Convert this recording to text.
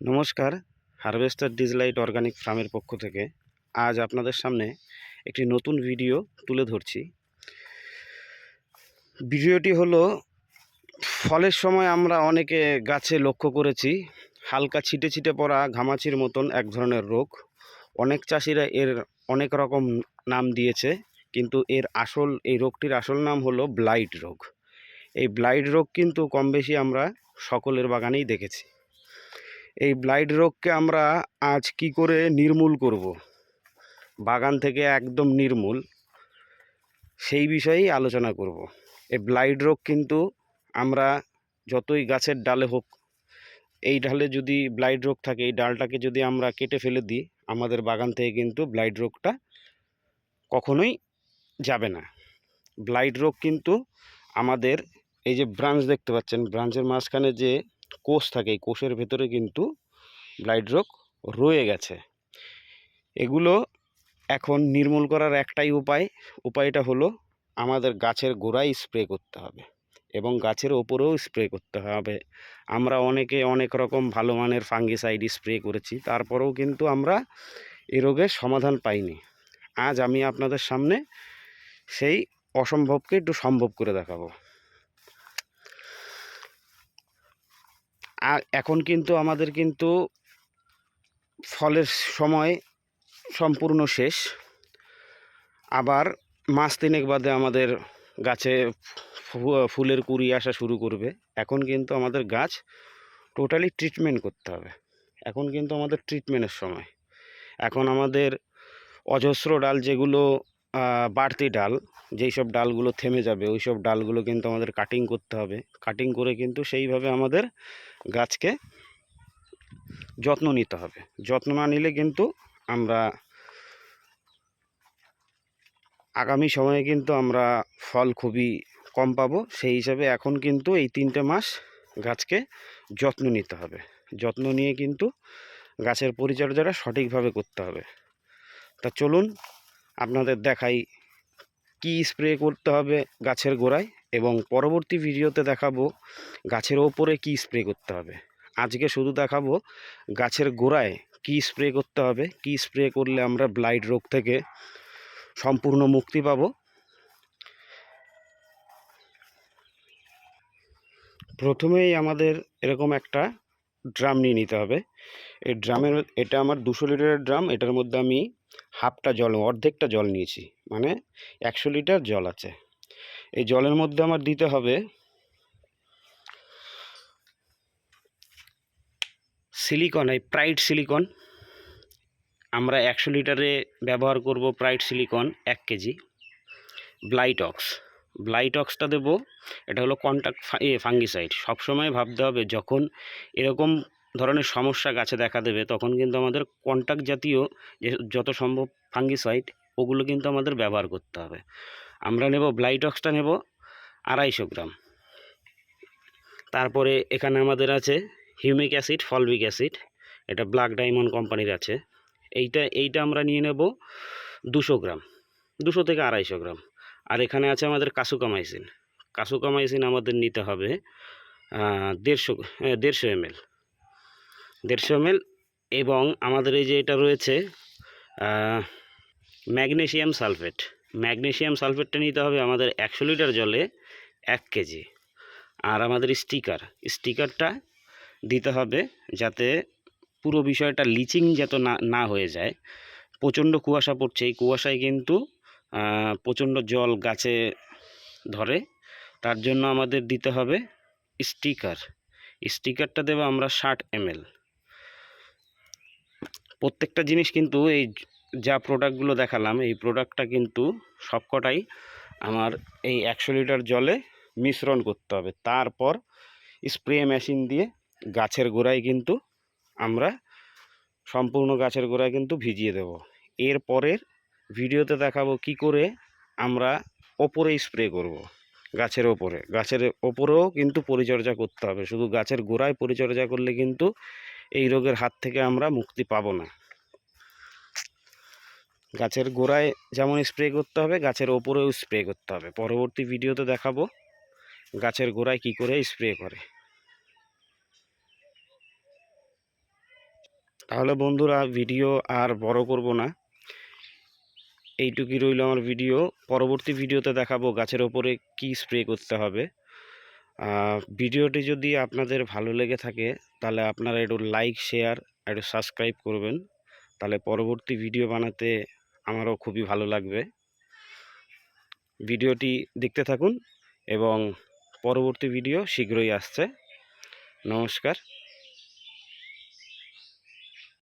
নমস্কার, harvester ডিজলাইট organic ফার্মের পক্ষ থেকে আজ আপনাদের সামনে একটি নতুন ভিডিও তুলে ধরছি। ভিডিওটি হলো, ফলের সময় আমরা অনেকে গাছে লক্ষ্য করেছি, হালকা ছিটে ছিটে পড়া ঘামাচির মতন এক ধরনের রোগ। অনেক চাষিরা এর অনেক রকম নাম দিয়েছে, কিন্তু এর আসল, এই রোগটির আসল নাম হলো ব্লাইট রোগ। এই ব্লাইট রোগ কিন্তু কম বেশি আমরা সকলের বাগানেই দেখেছি। এই ব্লাইট রোগকে আমরা আজ কি করে নির্মূল করব? বাগান থেকে একদম নির্মূল। সেই বিষয়েই আলোচনা করব। এই ব্লাইট রোগ কিন্তু আমরা যতই গাছের ডালে হোক, এই ডালে যদি ব্লাইট রোগ থাকে, এই ডালটাকে যদি আমরা কেটে ফেলে দিই, আমাদের বাগান থেকে কিন্তু ব্লাইট রোগটা কখনোই যাবে না। ব্লাইট রোগ কিন্তু আমাদের এই যে ব্রাঞ্চ দেখতে পাচ্ছেন ব্রাঞ্চের মাঝখানে যে কোষ থাকে, এই কোষের ভেতরে কিন্তু ব্লাইড রোগ রয়ে গেছে। এগুলো এখন নির্মূল করার একটাই উপায়, উপায়টা হলো আমাদের গাছের গোড়ায় স্প্রে করতে হবে এবং গাছের ওপরেও স্প্রে করতে হবে। আমরা অনেকে অনেক রকম ভালো মানের ফাঙ্গিসাইড স্প্রে করেছি, তারপরেও কিন্তু আমরা এ রোগের সমাধান পাইনি। আজ আমি আপনাদের সামনে সেই অসম্ভবকে একটু সম্ভব করে দেখাবো। এখন কিন্তু আমাদের কিন্তু ফলের সময় সম্পূর্ণ শেষ। আবার মাস তিনেক বাদে আমাদের গাছে ফুলের কুড়ি আসা শুরু করবে। এখন কিন্তু আমাদের গাছ টোটালি ট্রিটমেন্ট করতে হবে। এখন কিন্তু আমাদের ট্রিটমেন্টের সময়। এখন আমাদের অজস্র ডাল যেগুলো বাড়তি ডাল যেই সব ডালগুলো থেমে যাবে, ওই সব ডালগুলো কিন্তু আমাদের কাটিং করতে হবে। কাটিং করে কিন্তু সেইভাবে আমাদের গাছকে যত্ন নিতে হবে। যত্ন না নিলে কিন্তু আমরা আগামী সময়ে কিন্তু আমরা ফল খুবই কম পাবো। সেই হিসাবে এখন কিন্তু এই তিনটে মাস গাছকে যত্ন নিতে হবে। যত্ন নিয়ে কিন্তু গাছের পরিচর্যাটা সঠিকভাবে করতে হবে। তা চলুন, আপনাদের দেখাই কি স্প্রে করতে হবে গাছের গোড়ায় এবং পরবর্তী ভিডিওতে দেখাবো গাছের ওপরে কি স্প্রে করতে হবে। আজকে শুধু দেখাবো গাছের গোড়ায় কি স্প্রে করতে হবে, কি স্প্রে করলে আমরা ব্লাইড রোগ থেকে সম্পূর্ণ মুক্তি পাবো। প্রথমেই আমাদের এরকম একটা ড্রাম নিয়ে নিতে হবে। এই ড্রামের এটা আমার দুশো লিটারের ড্রাম এটার মধ্যে আমি হাফটা জল অর্ধেকটা জল নিয়েছি। মানে একশো লিটার জল আছে। এই জলের মধ্যে আমার দিতে হবে সিলিকন, এই প্রাইড সিলিকন। আমরা একশো লিটারে ব্যবহার করব প্রাইড সিলিকন এক কেজি। ব্লাইটক্স। ব্লাইটক্সটা দেবো। এটা হলো কন্ট্যাক্ট ফাঙ্গিসাইড। সবসময় ভাবতে হবে যখন এরকম ধরনের সমস্যা গাছে দেখা দেবে, তখন কিন্তু আমাদের কন্ট্যাক্ট জাতীয় যে যত সম্ভব ফাঙ্গিসাইড ওগুলো কিন্তু আমাদের ব্যবহার করতে হবে। আমরা নেব ব্লাইটক্সটা নেব আড়াইশো গ্রাম। তারপরে এখানে আমাদের আছে হিউমিক অ্যাসিড ফলবিক অ্যাসিড এটা ব্ল্যাক ডায়মন্ড কোম্পানির আছে। এইটা এইটা আমরা নিয়ে নেব দুশো গ্রাম, দুশো থেকে আড়াইশো গ্রাম। আর এখানে আছে আমাদের কাসুকামাইসিন কাসুকামাইসিন আমাদের নিতে হবে দেড়শো দেড়শো এমএল। দেড়শো এমএল এবং আমাদের এই যে এটা রয়েছে আহ, ম্যাগনেসিয়াম সালফেট। ম্যাগনেশিয়াম সালফেটটা নিতে হবে আমাদের একশো লিটার জলে এক কেজি। আর আমাদের স্টিকার স্টিকারটা দিতে হবে যাতে পুরো বিষয়টা লিচিং যাতে না না হয়ে যায়। প্রচণ্ড কুয়াশা পড়ছে। এই কুয়াশায় কিন্তু প্রচণ্ড জল গাছে ধরে। তার জন্য আমাদের দিতে হবে স্টিকার। স্টিকারটা দেবো আমরা ষাট এমএল প্রত্যেকটা জিনিস কিন্তু এই যা প্রোডাক্টগুলো দেখালাম, এই প্রোডাক্টটা কিন্তু সবকটাই আমার এই একশো লিটার জলে মিশ্রণ করতে হবে। তারপর স্প্রে মেশিন দিয়ে গাছের গোড়ায় কিন্তু আমরা সম্পূর্ণ গাছের গোড়ায় কিন্তু ভিজিয়ে দেব। এর পরের ভিডিওতে দেখাবো কি করে আমরা ওপরে স্প্রে করব, গাছের ওপরে। গাছের ওপরেও কিন্তু পরিচর্যা করতে হবে। শুধু গাছের গোড়ায় পরিচর্যা করলে কিন্তু এই রোগের হাত থেকে আমরা মুক্তি পাব না। গাছের গোড়ায় যেমন স্প্রে করতে হবে, গাছের ওপরেও স্প্রে করতে হবে। পরবর্তী ভিডিওতে দেখাবো গাছের গোড়ায় কি করে স্প্রে করে। তাহলে বন্ধুরা, ভিডিও আর বড় করব না। এইটুকুই রইল আমার ভিডিও। পরবর্তী ভিডিওতে দেখাবো গাছের ওপরে কি স্প্রে করতে হবে। ভিডিওটি যদি আপনাদের ভালো লেগে থাকে তাহলে আপনারা একটু লাইক শেয়ার একটু সাবস্ক্রাইব করবেন। তাহলে পরবর্তী ভিডিও বানাতে আমারও খুবই ভালো লাগবে। ভিডিওটি দেখতে থাকুন এবং পরবর্তী ভিডিও শীঘ্রই আসছে। নমস্কার।